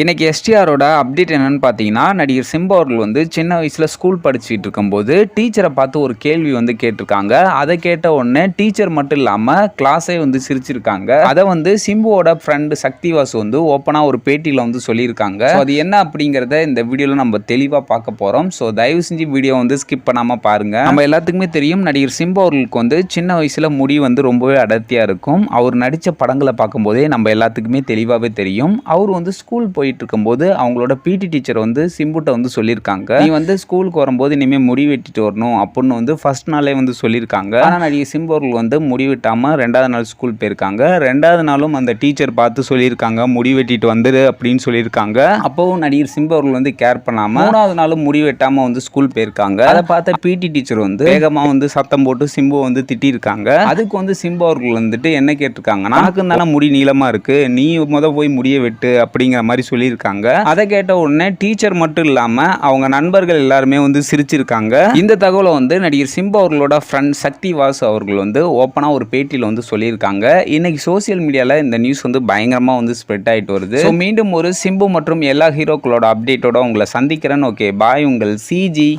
இன்றைக்கி எஸ்டிஆரோட அப்டேட் என்னென்னு பார்த்தீங்கன்னா நடிகர் சிம்பு அவர்கள் வந்து சின்ன வயசில் ஸ்கூல் படிச்சுட்டு இருக்கும்போது டீச்சரை பார்த்து ஒரு கேள்வி வந்து கேட்டிருக்காங்க. அதை கேட்ட உடனே டீச்சர் மட்டும் இல்லாமல் கிளாஸே வந்து சிரிச்சிருக்காங்க. அதை வந்து சிம்புவோட ஃப்ரெண்டு சக்திவாஸ் வந்து ஓப்பனாக ஒரு பேட்டியில் வந்து சொல்லியிருக்காங்க. அது என்ன அப்படிங்கிறத இந்த வீடியோவில் நம்ம தெளிவாக பார்க்க போகிறோம் ஸோ தயவு செஞ்சு வீடியோ வந்து ஸ்கிப் பண்ணாமல் பாருங்கள் நம்ம எல்லாத்துக்குமே தெரியும் நடிகர் சிம்பு அவர்களுக்கு வந்து சின்ன வயசில் முடி வந்து ரொம்பவே அடர்த்தியாக இருக்கும். அவர் நடித்த படங்களை பார்க்கும்போதே நம்ம எல்லாத்துக்குமே தெளிவாகவே தெரியும். அவர் வந்து ஸ்கூல் போயிட்டு இருக்கும்போது அவங்களோட பிடி டீச்சர் வந்து சிம்புட்ட வந்து சொல்லியிருக்காங்க நீ வந்து ஸ்கூலுக்கு வரும்போது இனிமேல் முடி வெட்டிட்டு வரணும் அப்படின்னு வந்து ஃபர்ஸ்ட் நாளே வந்து சொல்லியிருக்காங்க ஆனால் நடிகை சிம்பு அவர்கள் வந்து முடி வெட்டாமல் ரெண்டாவது நாள் ஸ்கூல் போயிருக்காங்க. ரெண்டாவது நாளும் அந்த டீச்சர் பார்த்து சொல்லியிருக்காங்க முடி வெட்டிட்டு வந்துரு அப்படின்னு சொல்லியிருக்காங்க அப்போவும் நடிகர் சிம்பு அவர்கள் வந்து கேர் பண்ணாமல் மூணாவது நாளும் முடி வெட்டாமல் வந்து ஸ்கூல் போயிருக்காங்க. அதை பார்த்த பிடி டீச்சர் வந்து வேகமாக வந்து சத்தம் போட்டு சிம்பு வந்து திட்டியிருக்காங்க அதுக்கு வந்து சிம்பு அவர்கள் வந்துட்டு என்ன கேட்டிருக்காங்க எனக்கு தானே முடி நீளமாக இருக்குது நீ முத போய் முடிய வெட்டு அப்படிங்கிற மாதிரி சொல்லியிருக்காங்க. அதை கேட்ட உடனே டீச்சர் மட்டும் இல்லாம அவங்க நண்பர்கள் எல்லாருமே வந்து சிரிச்சிருக்காங்க. இந்த தகவலை வந்து நடிகர் சிம்பு அவர்களோட ஃப்ரெண்ட் சக்தி வாசு அவர்கள் வந்து ஓப்பனாக ஒரு பேட்டியில் வந்து சொல்லியிருக்காங்க. இன்னைக்கு சோசியல் மீடியாவில் இந்த நியூஸ் வந்து பயங்கரமாக வந்து ஸ்ப்ரெட் ஆகிட்டு வருது. ஸோ மீண்டும் ஒரு சிம்பு மற்றும் எல்லா ஹீரோக்களோட அப்டேட்டோட உங்களை சந்திக்கிறேன். ஓகே பாய் உங்கள் சிஜி